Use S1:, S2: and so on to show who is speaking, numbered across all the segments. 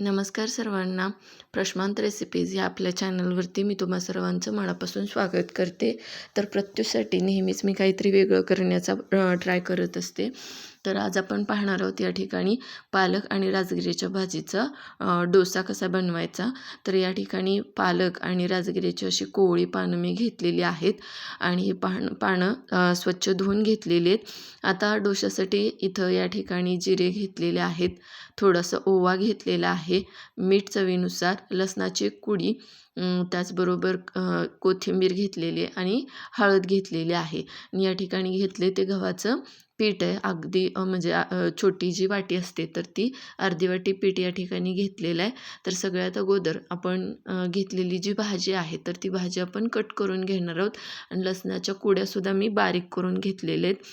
S1: नमस्कार सर्वांना. प्रश्मांत रेसिपीज या आपल्या चॅनलवरती मी तुम्हा सर्वांचं मनापासून स्वागत करते. तर प्रत्युसाठी नेहमीच मी काहीतरी वेगळं करण्याचा ट्राय करत असते. तर आज आपण पाहणार आहोत या ठिकाणी पालक आणि राजगिरीच्या भाजीचा डोसा कसा बनवायचा. तर या ठिकाणी पालक आणि राजगिरीची अशी कोवळी पानं मी घेतलेली आहेत आणि ही पान पानं स्वच्छ धुवून घेतलेली आहेत. आता डोशासाठी इथं या ठिकाणी जिरे घेतलेले आहेत. थोडंसं ओवा घेतलेला आहे. मीठ चवीनुसार लसणाची कुडी त्याचबरोबर कोथिंबीर घेतलेली आहे आणि हळद घेतलेली आहे. आणि या ठिकाणी घेतले ते गव्हाचं पीठ आहे. अगदी म्हणजे छोटी जी वाटी असते तर ती अर्धी वाटी पीठ या ठिकाणी घेतलेलं आहे. तर सगळ्यात अगोदर आपण घेतलेली जी भाजी आहे तर ती भाजी आपण कट करून घेणार आहोत. आणि लसणाच्या कुड्यासुद्धा मी बारीक करून घेतलेल्या आहेत.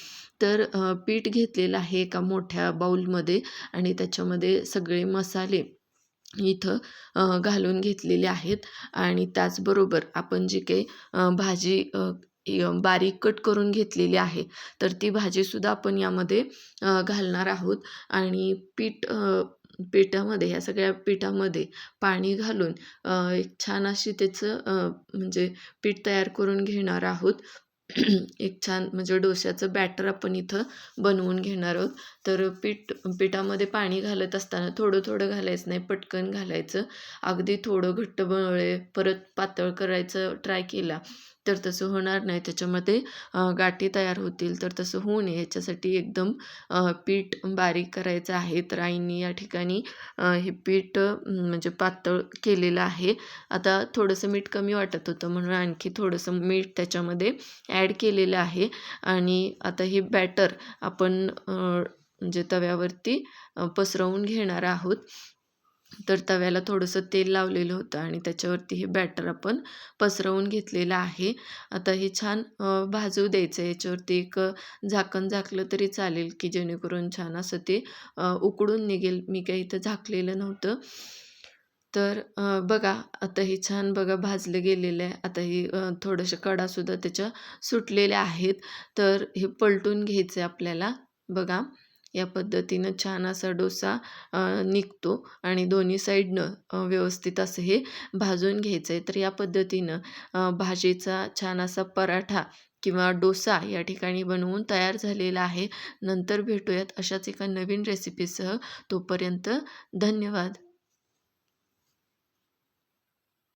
S1: तर पीठ घेतलेलं आहे एका मोठ्या बाऊलमध्ये आणि त्याच्यामध्ये सगळे मसाले इथं घालून घेतलेले आहेत. आणि त्याचबरोबर आपण जी काही भाजी बारीक कट करून घेतलेली आहे तर ती भाजीसुद्धा आपण यामध्ये घालणार आहोत. आणि पीठ पिठामध्ये ह्या सगळ्या पिठामध्ये पाणी घालून एक छान अशी त्याचं म्हणजे पीठ तयार करून घेणार आहोत. एक छान म्हणजे डोश्याचं बॅटर आपण इथं बनवून घेणार आहोत. तर पीठ पिठामध्ये पाणी घालत असताना थोडं थोडं घालायचं नाही पटकन घालायचं. अगदी थोडं घट्ट बनवले परत पातळ करायचं ट्राय केला तर तसं होणार नाही. त्याच्यामध्ये गाठी तयार होतील तर तसं होऊ नये. ह्याच्यासाठी एकदम पीठ बारीक करायचं आहे. तर आईंनी या ठिकाणी हे पीठ म्हणजे पातळ केलेलं आहे. आता थोडंसं मीठ कमी वाटत होतं म्हणून आणखी थोडंसं मीठ त्याच्यामध्ये ॲड केलेलं आहे. आणि आता हे बॅटर आपण म्हणजे तव्यावरती पसरवून घेणार आहोत. तर तव्याला थोडंसं तेल लावलेलं होतं आणि त्याच्यावरती हे बॅटर आपण पसरवून घेतलेलं आहे. आता हे छान भाजू द्यायचं आहे. याच्यावरती एक झाकण झाकलं तरी चालेल की जेणेकरून छान असं ते उकडून निघेल. मी काही इथं झाकलेलं नव्हतं. तर बघा आता हे छान बघा भाजलं गेलेलं आहे. आता ही थोडंशा कडासुद्धा त्याच्या सुटलेल्या आहेत. तर हे पलटून घ्यायचं आहे आपल्याला. बघा या पद्धतीनं छान असा डोसा निघतो आणि दोन्ही साईडनं व्यवस्थित असं हे भाजून घ्यायचं आहे तर या पद्धतीनं भाजीचा छान असा पराठा किंवा डोसा या ठिकाणी बनवून तयार झालेला आहे. नंतर भेटूयात अशाच एका नवीन रेसिपीसह तोपर्यंत धन्यवाद.